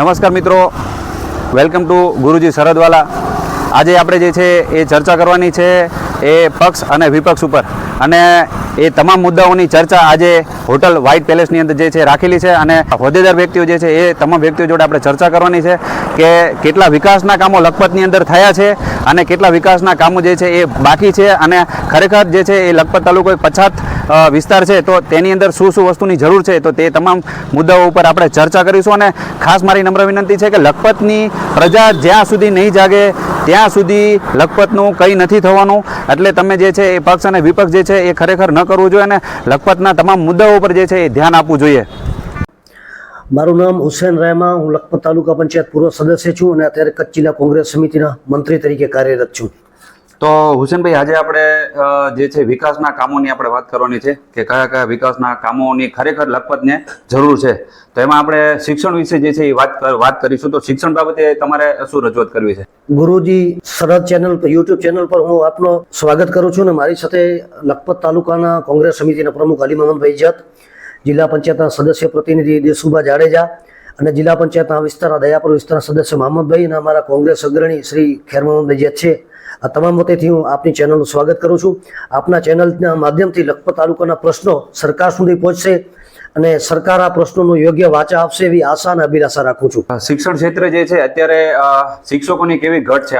નમસ્કાર મિત્રો. Welcome to ગુરુજી સરહદવાલા આજે આપણે જે છે એ ચર્ચા કરવાની છે એ પક્ષ અને વિપક્ષ ઉપર. અને એ તમામ મુદ્દાઓની ચર્ચા આજે હોટલ વ્હાઇટ પેલેસની અંદર જે છે રાખેલી છે અને હોદ્દેદાર વ્યક્તિઓ જે છે એ તમામ વ્યક્તિઓ જોડે આપણે ચર્ચા કરવાની છે. કે કેટલા વિકાસના કામો લખપતની અંદર થયા છે અને કેટલા વિકાસના કામો જે છે એ બાકી છે અને ખરેખર જે છે એ લખપત તાલુકો પછાત વિસ્તાર છે. તો તેની અંદર શું શું વસ્તુની જરૂર છે તો તે તમામ મુદ્દાઓ ઉપર આપણે ચર્ચા કરીશું અને ખાસ મારી નમ્ર વિનંતી છે કે લખપતની પ્રજા જ્યાં સુધી નહીં જાગે, ત્યાં સુધી લખપતનું કંઈ નથી થવાનું. એટલે તમે જે છે એ પક્ષ અને વિપક્ષ જે છે એ ખરેખર ન કરવું જોઈએ અને લખપતના તમામ મુદ્દાઓ ઉપર જે છે એ ધ્યાન આપવું જોઈએ. મારું નામ હુસેન રહેમા હું લખપત તાલુકા પંચાયત પૂર્વ સદસ્ય છું અને અત્યારે કચ્છ જિલ્લા કોંગ્રેસ સમિતિના મંત્રી તરીકે કાર્યરત છું. તો હુસેનભાઈ આજે આપણે જે છે વિકાસના કામોની આપણે વાત કરવાની છે કે કયા કયા વિકાસના કામોની ખરેખર લખપતને જરૂર છે. તો એમાં આપણે શિક્ષણ વિશે જે છે એ વાત વાત કરીશું. તો શિક્ષણ બાબતે તમારે શું રજૂઆત કરવી છે? ગુરુજી સરહદ ચેનલ પર યુટ્યુબ ચેનલ પર હું આપનો સ્વાગત કરું છું અને મારી સાથે લખપત તાલુકાના કોંગ્રેસ સમિતિના પ્રમુખ અલી મોહનભાઈ જત જિલ્લા પંચાયતના સદસ્ય પ્રતિનિધિ દેસુભા જાડેજા અને જિલ્લા પંચાયતના વિસ્તારના દયાપુર વિસ્તારના સદસ્ય મોહમ્મદભાઈ અને અમારા કોંગ્રેસ અગ્રણી શ્રી ખેર મોહમ્મદભાઈ જત છે. આ તમામ વતેથી હું આપની ચેનલનું સ્વાગત કરું છું. આપના ચેનલના માધ્યમથી લખપત તાલુકાના પ્રશ્નો સરકાર સુધી પહોંચશે અને સરકાર આ પ્રશ્નોનું યોગ્ય વાચા આપશે એવી આશા અને અભિલાષા રાખું છું. શિક્ષણ ક્ષેત્રે જે છે અત્યારે શિક્ષકોની કેવી ઘટ છે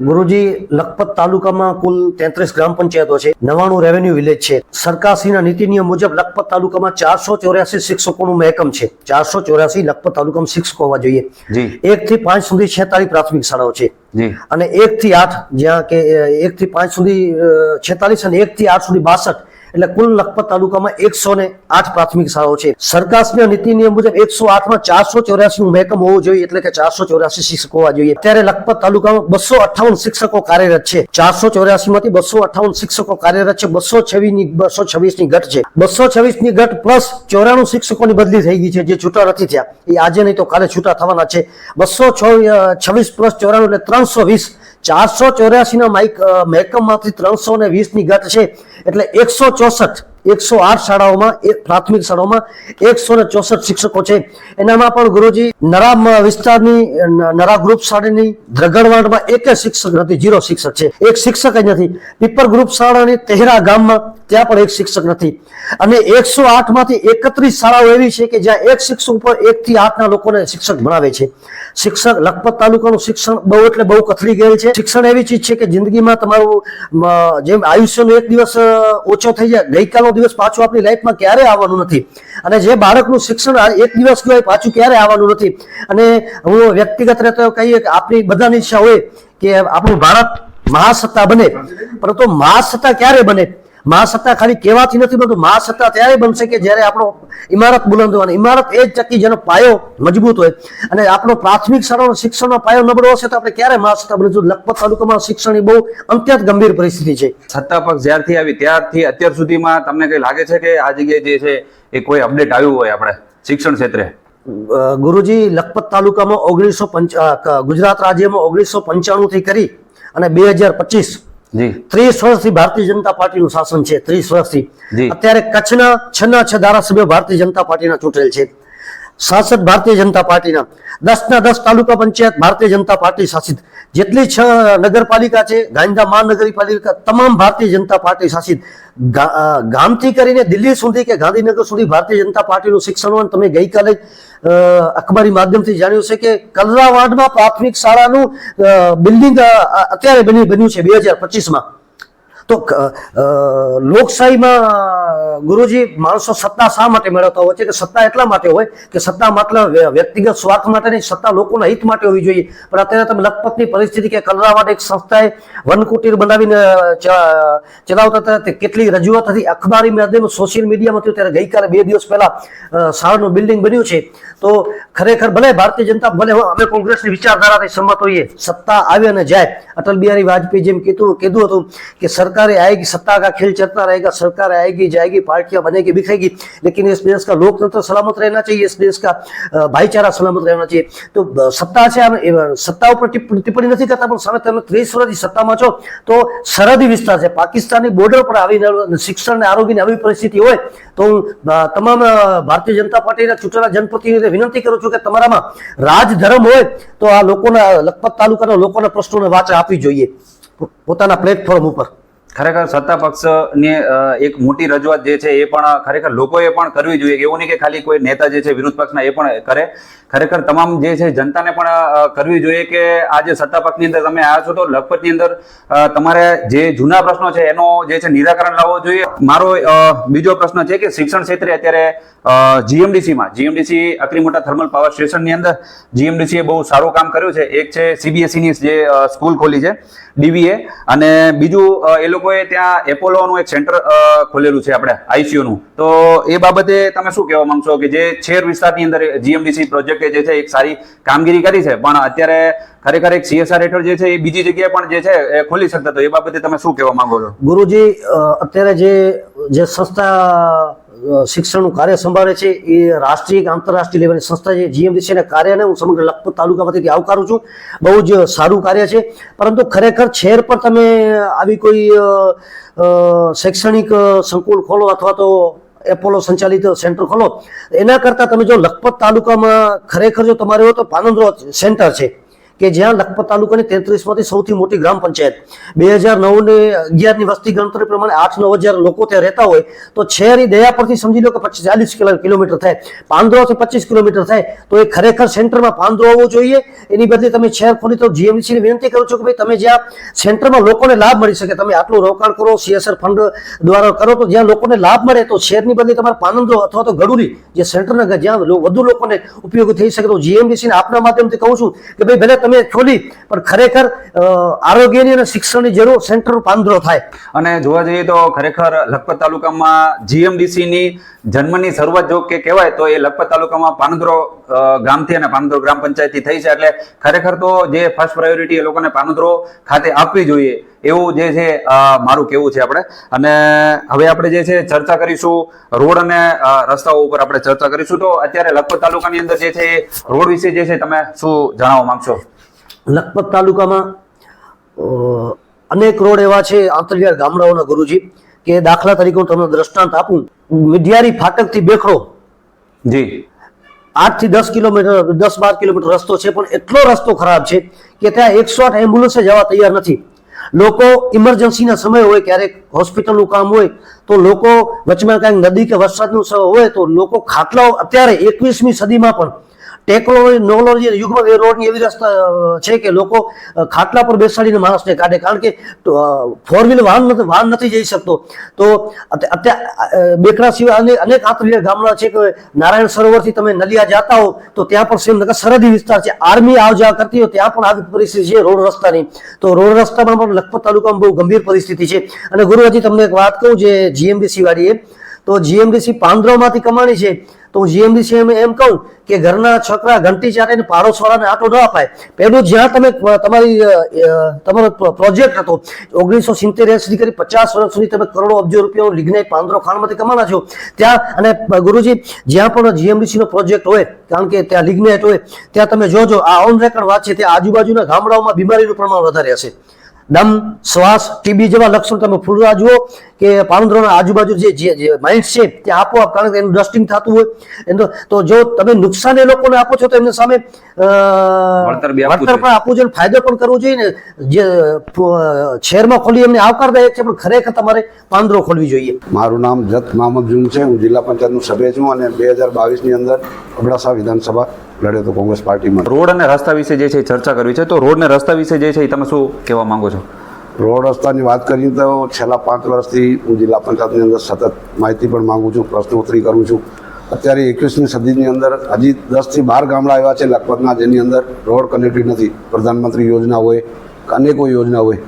ગુરુજી લખપત તાલુકામાં કુલ તેત્રીસ ગ્રામ પંચાયતો છે. નવાણું રેવન્યુ વિલેજ છે. સરકારશ્રીના નીતિ નિયમ મુજબ લખપત તાલુકામાં ચારસો ચોર્યાસી શિક્ષકોનું મહેકમ છે. ચારસો ચોર્યાસી લખપત તાલુકામાં શિક્ષકો હોવા જોઈએ. એક થી પાંચ સુધી છેતાલીસ પ્રાથમિક શાળાઓ છે. અને એક થી આઠ જ્યાં કે એક થી પાંચ સુધી છેતાલીસ અને એક થી આઠ સુધી બાસઠ એટલે કુલ લખપત તાલુકામાં એકસો ને આઠ પ્રાથમિક શાળાઓ છે. સરકારના નીતિ નિયમ મુજબ એકસો આઠમાં ચારસો ચોર્યાસી નું મહેકમ હોવું જોઈએ એટલે કે ચારસો ચોર્યાસી શિક્ષકો હોવા જોઈએ. અત્યારે લખપત તાલુકામાં બસો અઠાવન શિક્ષકો કાર્યરત છે. ચારસો ચોર્યાસી માંથી બસો અઠાવન શિક્ષકો કાર્યરત છે. બસો છવ્વીસની બસો છવ્વીસની ઘટ છે. બસો છવ્વીસની ઘટ પ્લસ ચોરાણું શિક્ષકોની બદલી થઈ ગઈ છે જે છૂટા નથી થયા. એ આજે નહીં તો કાલે છૂટા થવાના છે. બસો છવ્વીસ પ્લસ ચોરાણું એટલે ત્રણસો વીસ ચારસો ચોર્યાસી ના માઇક મહેકમમાંથી ત્રણસો ને વીસની ઘટ છે. એટલે એકસો ચોસઠ એકસો આઠ શાળાઓમાં પ્રાથમિક શાળાઓમાં એકસો ને ચોસઠ શિક્ષકો છે. એનામાં પણ ગુરુજી નરા વિસ્તારની નરા ગ્રુપ શાળાની દ્રગણવાડમાં એક શિક્ષક નથી જીરો શિક્ષક છે. એક શિક્ષક જ નથી. પીપર ગ્રુપ શાળાની તેહરા ગામમાં ત્યાં પણ એક શિક્ષક નથી. અને એકસો આઠમાંથી એકત્રીસ શાળાઓ એવી છે કે જ્યાં એક શિક્ષક ઉપર એક થી આઠ ના લોકોને શિક્ષક ભણાવે છે. શિક્ષક લખપત તાલુકાનું શિક્ષણ બહુ એટલે બહુ કથળી ગયેલ છે. શિક્ષણ એવી ચીજ છે કે જિંદગીમાં તમારું જેમ આયુષ્યનો એક દિવસ ઓછો થઈ જાય દિવસ પાછું આપણી લાઈફમાં ક્યારે આવવાનું નથી. અને જે બાળકનું શિક્ષણ એક દિવસ કહેવાય, પાછું ક્યારે આવવાનું નથી. અને હું વ્યક્તિગત રીતે કહીએ કે આપણી બધાની ઈચ્છા હોય કે આપણું ભારત મહાસત્તા બને. પરંતુ મહાસત્તા ક્યારે બને? મહાસત્તા ખાલી કહેવાથી નથી બનતું મહાસત્તા ત્યારે બનશે કે જ્યારે આપણો ઇમારત બુલંદ હોય. ઇમારત એ જ ટકી જેનો પાયો મજબૂત હોય. અને આપણો પ્રાથમિક શાળાનો શિક્ષણનો પાયો નબળો હશે તો આપણે ક્યારે મહાસત્તા બનીશું? લખપત તાલુકામાં શિક્ષણની બહુ અત્યંત ગંભીર પરિસ્થિતિ છે. સત્તા પક્ષ જ્યારથી આવી ત્યારથી અત્યાર સુધીમાં તમને કઈ લાગે છે કે આ જગ્યાએ જે છે એ કોઈ અપડેટ આવ્યું હોય આપણે શિક્ષણ ક્ષેત્રે? ગુરુજી લખપત તાલુકામાં ઓગણીસો પંચ ગુજરાત રાજ્યમાં ઓગણીસો પંચાણું થી કરી અને બે હજાર પચીસ ત્રીસ વર્ષથી ભારતીય જનતા પાર્ટીનું શાસન છે ત્રીસ વર્ષથી. અત્યારે કચ્છના છના છ ધારાસભ્યો ભારતીય જનતા પાર્ટીના ચૂંટેલ છે. શાસક ભારતીય જનતા પાર્ટીના દસ ના દસ તાલુકા પંચાયત ભારતીય જનતા પાર્ટી શાસિત. જેટલી છ નગરપાલિકા છે ગાંધીધામ મહાનગરપાલિકા, તમામ ભારતીય જનતા પાર્ટી શાસિત. ગામથી કરીને દિલ્હી સુધી કે ગાંધીનગર સુધી ભારતીય જનતા પાર્ટીનું શિક્ષણ તમે ગઈકાલે અખબારી માધ્યમથી જાણ્યું છે કે કલરાવાડમાં પ્રાથમિક શાળાનું બિલ્ડિંગ અત્યારે બની, બન્યું છે બે હજાર પચીસમાં. તો લોકશાહીમાં ગુરુજી, માણસો સત્તા શા માટે મેળવતા હોય છે? કે સત્તા એટલા માટે હોય કે સત્તા માત્ર વ્યક્તિગત સ્વાર્થ માટે નહીં, સત્તા લોકોના હિત માટે હોવી જોઈએ. પણ અત્યારે તમે લખપતની પરિસ્થિતિ કે કલરાવાડ એક સંસ્થાએ વન બનાવીને ચલાવતા હતા, તે કેટલી રજૂઆત હતી? અખબારી માધ્યમ, સોશિયલ મીડિયામાં થયું, ત્યારે ગઈકાલે બે દિવસ પહેલા શાળનું બિલ્ડિંગ બન્યું છે. તો ખરેખર ભલે ભારતીય જનતા, ભલે અમે કોંગ્રેસની વિચારધારાથી સંમત હોઈએ, સત્તા આવે અને જાય. અટલ બિહારી વાજપેયી જેમ કીધું કીધું હતું કે સરકાર सरकारें आएगी सत्ता का खेल चलता रहेगा सरकार आएगी जाएगी पार्टियां बनेगी बिखेगी लेकिन इस देश का लोकतंत्र सलामत रहना चाहिए इस देश का अ, भाईचारा सलामत रहना चाहिए तो अ, સત્તા છે આમ, એ, સત્તા ઉપર ટિપ- ટિપ્પણી નથી કરતા પણ સામે તમે ત્રીસ વર્ષથી સત્તામાં છો તો સરહદી વિસ્તાર છે પાકિસ્તાનની બોર્ડર પર આવીને શિક્ષણ અને આરોગ્યની આવી પરિસ્થિતિ હોય તો હું અ, તમામ અ, ભારતીય જનતા પાર્ટીના ચૂંટેલા જનપ્રતિનિધિને વિનંતી કરું છું કે તમારામાં રાજધર્મ હોય તો આ લોકોના લખપત તાલુકાના લોકોના પ્રશ્નોને વાચા આપવી જોઈએ પો- પોતાના પ્લેટફોર્મ ઉપર ખરેખર સત્તા પક્ષની એક મોટી રજૂઆત જે છે એ પણ ખરેખર લોકોએ પણ કરવી જોઈએ. એવું નહીં કે ખાલી કોઈ નેતા જે છે વિરોધ પક્ષના એ પણ કરે. ખરેખર તમામ જે છે જનતાને પણ કરવી જોઈએ કે આ જે સત્તા પક્ષની અંદર તમે આવ્યા છો તો લખપતની અંદર તમારે જે જૂના પ્રશ્નો છે એનો જે છે નિરાકરણ લાવવો જોઈએ. મારો બીજો પ્રશ્ન છે કે શિક્ષણ ક્ષેત્રે અત્યારે જીએમડીસીમાં, જીએમડીસી અકરી મોટા થર્મલ પાવર સ્ટેશનની અંદર, જીએમડીસીએ બહુ સારું કામ કર્યું છે. એક છે સીબીએસઈની જે સ્કૂલ ખોલી છે ડીવીએ અને બીજું એ લોકોએ ત્યાં એપોલોનું એક સેન્ટર ખોલેલું છે આપણે ICU નું તો એ બાબતે તમે શું કહેવા માંગશો કે જે છેર વિસ્તારની અંદર જીએમડીસી પ્રોજેક્ટે જે છે, એક સારી કામગીરી કરી છે, પણ અત્યારે ખરેખર એક સીએસઆર હેઠળ જે છે, એ બીજી જગ્યાએ પણ જે છે, એ ખોલી શકતા તો એ બાબતે તમે શું કહેવા માંગો છો? ગુરુજી અત્યારે જે જે સંસ્થા શિક્ષણનું કાર્ય સંભાળે છે, એ રાષ્ટ્રીય કે આંતરરાષ્ટ્રીય લેવલની સંસ્થા છે જીએમડીસી ના કાર્યને હું સમગ્ર લખપત તાલુકામાંથી આવકારું છું. બહુ જ સારું કાર્ય છે. પરંતુ ખરેખર શહેર પર તમે આવી કોઈ શૈક્ષણિક સંકુલ ખોલો અથવા તો એપોલો સંચાલિત સેન્ટર ખોલો. એના કરતાં તમે જો લખપત તાલુકામાં ખરેખર જો તમારે હોય તો પાનંદ સેન્ટર છે. કે જ્યાં લખપત તાલુકાની તેત્રીસમાંથી સૌથી મોટી ગ્રામ પંચાયત. બે હજાર નવ ને અગિયારની વસ્તી ગણતરી પ્રમાણે આઠ નવ હજાર લોકો ત્યાં રહેતા હોય, તો છેરી દયા પરથી સમજી લો કે પચીસ ચાલીસ કિલોમીટર થાય. પાંદરોથી પચીસ કિલોમીટર થાય. તો એ ખરેખર સેન્ટરમાં પાંદરો હોવો જોઈએ. એની બદલે તમે છેર ખોલી તો GMDC ને વિનંતી કરું છું કે ભાઈ તમે જ્યાં સેન્ટરમાં લોકોને લાભ મળી શકે, તમે આટલું રોકાણ કરો, સીએસઆર ફંડ દ્વારા કરો, તો જ્યાં લોકોને લાભ મળે, તો શહેરની બદલે તમારે પાનંદરો અથવા તો ગડુરી જે સેન્ટરના જ્યાં વધુ લોકોને ઉપયોગી થઈ શકે, તો જીએમડીસી ને આપના માધ્યમથી કહું છું કે ભાઈ ભલે તમે ખોલી, પણ ખરેખર આરોગ્યની અને શિક્ષણની જરૂર સેન્ટર પાંદરો થાય. અને જોવા જઈએ તો ખરેખર લખપત તાલુકામાં જીએમડીસીની જન્મની શરૂઆત જો કે કહેવાય, તો એ લખપત તાલુકામાં પાનંદરો ગામથી અને પાનંદરો ગ્રામ પંચાયતથી થઈ છે. એટલે ખરેખર તો જે ફર્સ્ટ પ્રાયોરિટી એ લોકોને પાનંદરો ખાતે આપવી જોઈએ. એવું જે છે મારું કેવું છે આપણે. અને હવે આપણે જે છે, ચર્ચા કરીશું રોડ અને રસ્તાઓ ઉપર આપણે ચર્ચા કરીશું. તો અત્યારે લખપત તાલુકાની અંદર જે છે રોડ વિશે જે છે, તમે શું જણાવવા માંગશો? લખપત તાલુકામાં અનેક રોડ એવા છે આંતરિયાળ ગામડાઓના ગુરુજી કે દાખલા તરીકે હું તમને દ્રષ્ટાંત આપું. મિડિયારી ફાટકથી બેખરો જી. આઠથી દસ કિલોમીટર દસ બાર કિલોમીટર રસ્તો છે પણ એટલો રસ્તો ખરાબ છે કે ત્યાં એકસો આઠ એમ્બ્યુલન્સે જવા તૈયાર નથી. લોકો ઇમરજન્સીના સમય હોય ક્યારેક હોસ્પિટલનું કામ હોય તો લોકો વચમાં કાંઈક નદી કે વરસાદનું સમય હોય તો લોકો ખાટલાઓ અત્યારે એકવીસમી સદીમાં પણ ટેકનોલોજી ટેકનોલોજી યુગમાં એ રોડની એવી રસ્તા છે કે લોકો ખાટલા પર બેસાડીને માણસને કાઢે. કારણ કે ફોર વ્હીલર વાહન નથી વાહન નથી જઈ શકતો. તો અત્યારે બેકડા સિવાય અનેક અનેક આંતરિક ગામડા છે કે નારાયણ સરોવરથી તમે નલિયા જતા હો, તો ત્યાં પણ સેમ નગર સરહદી વિસ્તાર છે. આર્મી આવ જા કરતી હોય, ત્યાં પણ આવી પરિસ્થિતિ છે રોડ રસ્તાની. તો રોડ રસ્તામાં પણ લખપત તાલુકામાં બહુ ગંભીર પરિસ્થિતિ છે. અને ગુરુજી તમને એક વાત કહું જે જીએમડીસી વાળીએ. તો જીએમડીસી પાંદરોમાંથી કમાણી છે. તો હું જીએમડી સીએમ એમ કહું કે ઘરના છોકરા, ઘંટી ચાટીને પાડોશવાળાને આટો ન અપાય. પહેલું જ્યાં તમે તમારી તમારો પ્રોજેક્ટ હતો, ઓગણીસો સિત્તેર સુધી કરી પચાસ વર્ષ સુધી તમે કરોડો અબજો રૂપિયાનો લિગ્નાઇટ પાંદરો ખાણમાંથી કમાના છો. ત્યાં, અને ગુરુજી, જ્યાં પણ જીએમડીસીનો પ્રોજેક્ટ હોય, કારણ કે ત્યાં લિગ્નાઇટ હોય, ત્યાં તમે જોજો, આ ઓન રેકર્ડ વાત છે ત્યાં આજુબાજુના ગામડાઓમાં બીમારીનું પ્રમાણ વધારે હશે. દમ શ્વાસ ટીબી જેવા લક્ષણ તમે ફૂલવા જુઓ કે પાંદરોના આજુબાજુ જે જે જે માઇન્ડ છે તે આપોઆપ કારણ કે એનું ડસ્ટિંગ થતું હોય. એમ તો જો તમે નુકસાન એ લોકોને આપો છો તો એમને સામે વળતર પણ આપવું જોઈએ ફાયદો પણ કરવો જોઈએ ને જે શહેરમાં ખોલી એમને આવકારદાયક છે પણ ખરેખર તમારે પાંદરો ખોલવી જોઈએ. મારું નામ જત મહમદ જુમ છે. હું જિલ્લા પંચાયતનું સભ્ય છું અને બે હજાર બાવીસની અંદર અબડાસા વિધાનસભા લડ્યો તો કોંગ્રેસ પાર્ટીમાં. રોડ અને રસ્તા વિશે જે છે એ ચર્ચા કરવી છે. તો રોડ અને રસ્તા વિશે જે છે એ તમે શું કહેવા માંગો છો? રોડ રસ્તાની વાત કરીએ તો છેલ્લા પાંચ વર્ષથી હું જિલ્લા પંચાયતની અંદર સતત માહિતી પણ માંગુ છું પ્રશ્નોત્તરી કરું છું. અત્યારે એકવીસમી સદીની અંદર હજી દસથી બાર ગામડા એવા છે લખપતના જેની અંદર રોડ કનેક્ટિવ નથી. પ્રધાનમંત્રી યોજના હોય અનેકો યોજના હોય.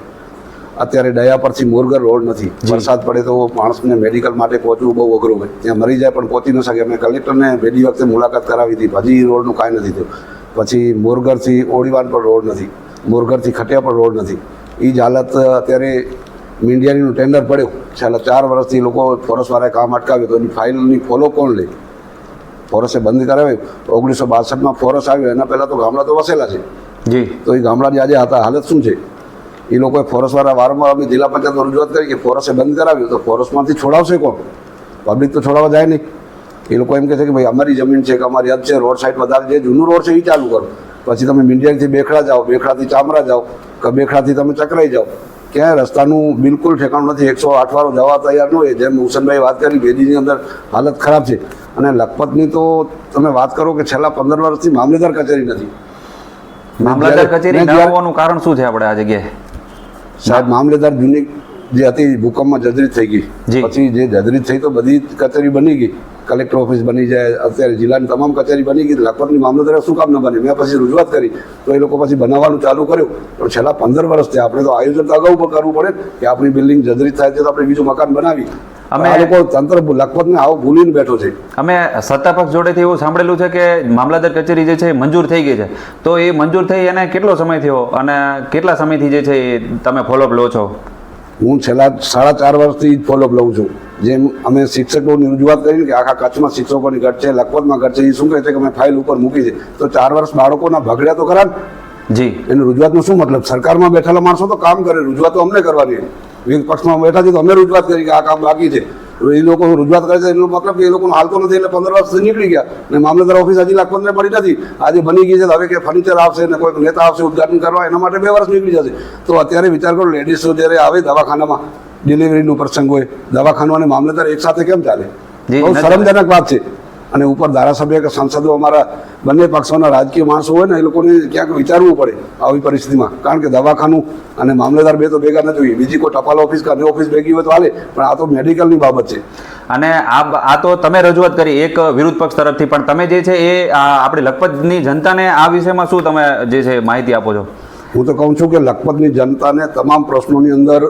અત્યારે દયા પરથી મોરગર રોડ નથી. વરસાદ પડે તો માણસને મેડિકલ માટે પહોંચવું બહુ અઘરું હોય. ત્યાં મરી જાય પણ પહોંચી ન શકે. અમે કલેક્ટરને વહેલી વખતે મુલાકાત કરાવી હતી. હજી રોડનું કાંઈ નથી થયું. પછી મોરગરથી ઓડીવાન પર રોડ નથી. મોરગરથી ખટિયા પર રોડ નથી. એ જ હાલત અત્યારે મીંડિયાનું ટેન્ડર પડ્યું. છેલ્લા ચાર વર્ષથી લોકો ફોરેસ્ટવાળાએ કામ અટકાવ્યું તો એની ફાઇલની ફોલો કોણ લે? ફોરેસ્ટે બંધ કરાવ્યું. ઓગણીસો બાસઠમાં ફોરેસ્ટ આવ્યો. એના પહેલાં તો ગામડા તો વસેલા છે. જી. તો એ ગામડાની આજે હતા હાલત શું છે? એ લોકોએ ફોરેસ્ટવાળા વારંવાર અમે જિલ્લા પંચાયત રજૂઆત કરી કે ફોરેસ્ટે બંધ કરાવ્યું. તો ફોરેસ્ટમાંથી છોડાવશે કોણ? પબ્લિક તો છોડાવવા જાય નહીં. એ લોકો એમ કહે છે કે ભાઈ અમારી જમીન છે કે અમારી હદ છે રોડ સાઈડ વધારે જે જૂનું રોડ છે એ ચાલુ કરો. પછી તમે મીંડિયાથી બેખડા જાઓ બેખડાથી ચામરા જાઓ કે બેખડાથી તમે ચકરાઈ જાઓ. ક્યાંય રસ્તાનું બિલકુલ ઠેકાણું નથી. એકસો આઠ વાળો જવા તૈયાર ન હોય. જેમ હુસનભાઈ વાત કરી ભેજીની અંદર હાલત ખરાબ છે. અને લખપતની તો તમે વાત કરો કે છેલ્લા પંદર વર્ષથી મામલેદાર કચેરી નથી. મામલતદાર કચેરી કારણ શું છે આપણે આ જગ્યાએ? સાહેબ મામલેદાર જૂની જે હતી ભૂકંપમાં જજરી થઈ ગઈ. પછી જે જજરી થઈ તો બધી કચેરી બની ગઈ. કલેક્ટર ઓફિસ બની જાય અત્યારે જિલ્લાની તમામ કચેરી બની ગઈ. લખપતની મામલતદાર શું કામ ન બને? મેં પછી રજૂઆત કરી. તો એ લોકો પછી બનાવવાનું ચાલુ કર્યું. પણ છેલ્લા પંદર વર્ષથી આપણે તો આયોજન તો અગાઉ કરવું પડે કે આપણી બિલ્ડિંગ જજરી થાય છે તો આપણે બીજું મકાન બનાવી અમે- લોકો તંત્ર લખપતને આવો ભૂલીને બેઠો છે. અમે સત્તા પક્ષ જોડેથી એવું સાંભળેલું છે કે મામલતદાર કચેરી જે છે એ મંજૂર થઈ ગઈ છે. તો એ મંજૂર થઈ એને કેટલો સમય થયો? અને કેટલા સમયથી જે છે એ તમે ફોલોઅપ લો છો? હું છેલ્લા સાડા ચાર વર્ષથી ફોલોઅપ લઉં છું. જેમ અમે શિક્ષકોની રજૂઆત કરીને કે આખા કચ્છમાં શિક્ષકોની ઘટ છે લખપતમાં ઘટ છે એ શું કહે છે કે અમે ફાઇલ ઉપર મૂકી છે. તો ચાર વર્ષ બાળકોના ભગડ્યા તો ખરા જી. એની રજૂઆતનો શું મતલબ? સરકારમાં બેઠેલા માણસો તો કામ કરે રજૂઆત તો અમને કરવાની વિરોધ પક્ષમાં બેઠા છે તો અમે રજૂઆત કરી કે આ કામ બાકી છે. એ લોકો રજૂઆત કરે છે એનો મતલબ કે એ લોકોનો હાલતો નથી એટલે પંદર વર્ષ નીકળી ગયા. અને મામલતદાર ઓફિસ હજી પંદર પડી નથી. આજે બની ગઈ છે હવે કે ફર્નિચર આવશે ને કોઈ નેતા આવશે ઉદઘાટન કરવા એના માટે બે વર્ષ નીકળી જશે. તો અત્યારે વિચાર કરો લેડીઝો જ્યારે આવે દવાખાનામાં ડિલિવરીનો પ્રસંગ હોય દવાખાનું અને મામલતદાર એક સાથે કેમ ચાલે? બહુ શરમજનક વાત છે. અને ઉપર ધારાસભ્ય કે સાંસદો અમારા બંને પક્ષોના રાજકીય માણસો હોય ને એ લોકોને ક્યાંક વિચારવું પડે આવી પરિસ્થિતિમાં. કારણ કે દવાખાનું અને મામલેદાર બે તો ભેગા ન જોઈએ બીજી કોઈ ટપાલ ઓફિસ કે ઓફિસ ભેગી હોય તો હાલે પણ આ તો મેડિકલની બાબત છે. અને આ આ તો તમે રજૂઆત કરી એક વિરોધ પક્ષ તરફથી. પણ તમે જે છે એ આપણી લખપતની જનતાને આ વિષયમાં શું તમે જે છે માહિતી આપો છો? હું તો કહું છું કે લખપતની જનતાને તમામ પ્રશ્નોની અંદર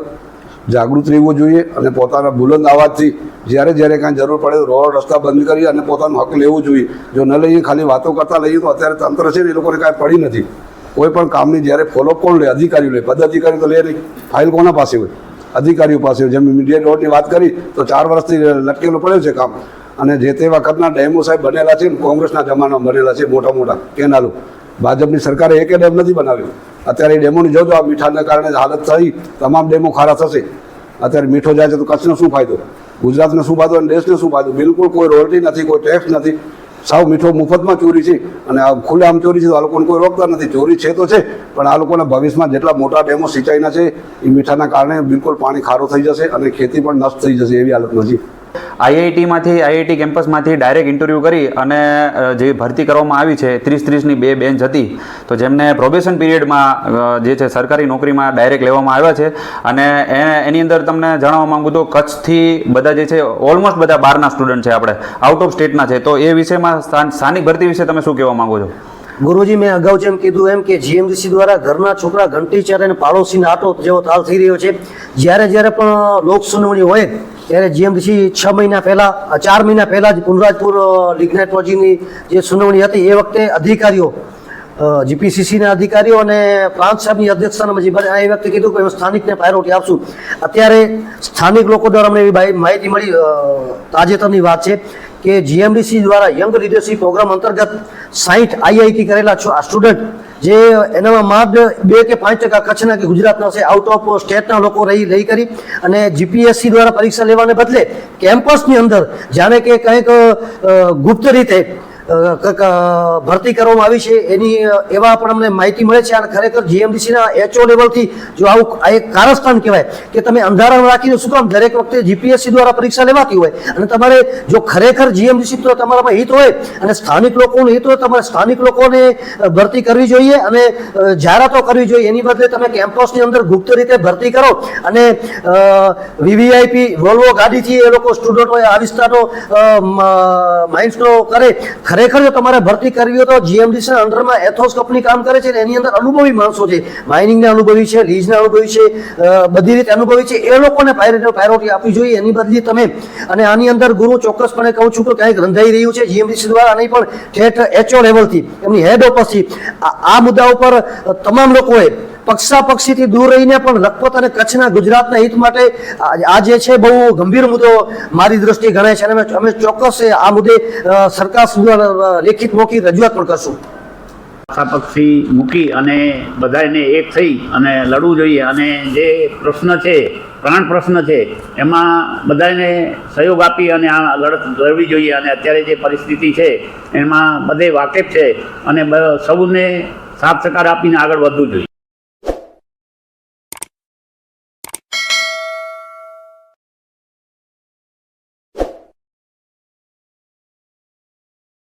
જાગૃત રહેવું જોઈએ અને પોતાના બુલંદ અવાજથી જ્યારે જ્યારે કાંઈ જરૂર પડે રોડ રસ્તા બંધ કરી અને પોતાનો હક લેવું જોઈએ. જો ન લઈએ, ખાલી વાતો કરતા લઈએ, તો અત્યારે તંત્ર છે ને એ લોકોને કાંઈ પડી નથી. કોઈ પણ કામની જ્યારે ફોલો કોણ લે? અધિકારીઓ લે. પદ અધિકારી તો લે નહીં. ફાઇલ કોના પાસે હોય? અધિકારીઓ પાસે હોય. જેમ મીડિયા રોડની વાત કરી, તો ચાર વર્ષથી લટકેલું પડ્યો છે કામ. અને જે તે વખતના ડેમો સાહેબ બનેલા છે કોંગ્રેસના જમાનામાં બનેલા છે મોટા મોટા કેનાલો. ભાજપની સરકારે એકે ડેમ નથી બનાવ્યો. અત્યારે ડેમોની જોજો, આ મીઠાના કારણે હાલત થઈ. તમામ ડેમો ખારા થશે. અત્યારે મીઠો જાય છે તો કચ્છનો શું ફાયદો? ગુજરાતને શું ફાયદો અને દેશને શું ફાયદો? બિલકુલ કોઈ રોયલ્ટી નથી, કોઈ ટેક્સ નથી. સાવ મીઠો મુફતમાં ચોરી છે અને આ ખુલ્લેઆમ ચોરી છે તો આ લોકોને કોઈ રોકતા નથી. ચોરી છે તો છે, પણ આ લોકોના ભવિષ્યમાં જેટલા મોટા ડેમો સિંચાઈના છે, એ મીઠાના કારણે બિલકુલ પાણી ખારું થઈ જશે અને ખેતી પણ નષ્ટ થઈ જશે એવી હાલતમાં છે આઈઆઈટીમાંથી, આઈઆઈટી કેમ્પસમાંથી ડાયરેક્ટ ઇન્ટરવ્યૂ કરી અને જે ભરતી કરવામાં આવી છે, ત્રીસ ત્રીસની બે બેન્ચ હતી, તો જેમને પ્રોબેશન પીરિયડમાં જે છે, સરકારી નોકરીમાં ડાયરેક્ટ લેવામાં આવ્યા છે. અને એની અંદર તમને જણાવવા માંગુ તો કચ્છથી બધા જે છે, ઓલમોસ્ટ બધા બહારના સ્ટુડન્ટ છે આપણે, આઉટ ઓફ સ્ટેટના છે. તો એ વિષયમાં સ્થાન- સ્થાનિક ભરતી વિશે તમે શું કહેવા માંગો છો? ગુરુજી, મેં અગાઉ જેમ કીધું એમ કે જીએમડીસી દ્વારા ઘરના છોકરા ઘંટી ચારે અને પાડોશીના આટો જેવો તાલ થઈ રહ્યો છે. જ્યારે જ્યારે પણ લોક સુનાવણી હોય, ત્યારે જીએમડીસી છ મહિના પહેલા ચાર મહિના પહેલા જ પુનરાજપુર લિગ્નેટોલોજીની જે સુનાવણી હતી, એ વખતે અધિકારીઓ જીપીસીસીના અધિકારીઓ અને પ્રાંત સાહેબની અધ્યક્ષતામાં એ વખતે કીધું કે હું સ્થાનિકને પ્રાયોરિટી આપશું. અત્યારે સ્થાનિક લોકો દ્વારા અમને એવી માહિતી મળી તાજેતરની વાત છે કે જીએમડીસી દ્વારા યંગ લીડરશીપ પ્રોગ્રામ અંતર્ગત સાહીઠ આઈઆઈટી કરેલા છો આ સ્ટુડન્ટ, જે એનામાં માત્ર બે કે પાંચ ટકા કચ્છના કે ગુજરાતના છે આઉટ ઓફ સ્ટેટના લોકો રહી રહી કરી અને જીપીએસસી દ્વારા પરીક્ષા લેવાને બદલે કેમ્પસની અંદર, જાણે કે કંઈક ગુપ્ત રીતે ભરતી કરવામાં આવી છે. એની એવા પણ અમને માહિતી મળે છે. અને ખરેખર જીએમડીસીના એચઓ લેવલથી જો આવું આ એક કારસ્થાન કહેવાય કે તમે અંધારામાં રાખીને શું કામ? દરેક વખતે જીપીએસસી દ્વારા પરીક્ષા લેવાતી હોય. અને તમારે જો ખરેખર જીએમડીસી તો તમારામાં હિત હોય અને સ્થાનિક લોકોનું હિત હોય, તમારે સ્થાનિક લોકોને ભરતી કરવી જોઈએ અને જાહેરાતો કરવી જોઈએ. એની બદલે તમે કેમ્પસની અંદર ગુપ્ત રીતે ભરતી કરો અને વીવીઆઈપી, વોલ્વો ગાડીથી એ લોકો સ્ટુડન્ટો આ વિસ્તારનો માઇન્ડનો કરે. ખરેખર જો તમારે ભરતી કરવી હોય તો જીએમડીસી અંડરમાં એથોસ કંપની કામ કરે છે એની અંદર અનુભવી માણસો છે. માઇનિંગને અનુભવી છે લીઝને અનુભવી છે બધી રીતે અનુભવી છે. એ લોકોને પ્રાયોરિટી આપવી જોઈએ એની બદલી તમે. અને આની અંદર ગુરુ ચોક્કસપણે કહું છું કે ક્યાંક રંધાઈ રહ્યું છે જીએમડીસી દ્વારા, નહીં પણ ઠેઠ એચઓ લેવલથી એમની હેડ ઓફિસથી આ મુદ્દા ઉપર તમામ લોકોએ પક્ષાપક્ષીથી દૂર રહીને પણ લખપત અને કચ્છના ગુજરાતના હિત માટે આ જે છે બહુ ગંભીર મુદ્દો મારી દ્રષ્ટિએ ગણાય છે અને અમે- ચોક્કસ આ મુદ્દે સરકાર સુધી લેખિત મોખી રજૂઆત પણ કરશું. પક્ષી મૂકી અને બધાને એક થઈ અને લડવું જોઈએ અને જે પ્રશ્ન છે, પ્રાણ પ્રશ્ન છે, એમાં બધાને સહયોગ આપી અને આ લડત લડવી જોઈએ અને અત્યારે જે પરિસ્થિતિ છે, એમાં બધે વાકેફ છે અને સૌને સાથ સહકાર આપીને આગળ વધવું જોઈએ.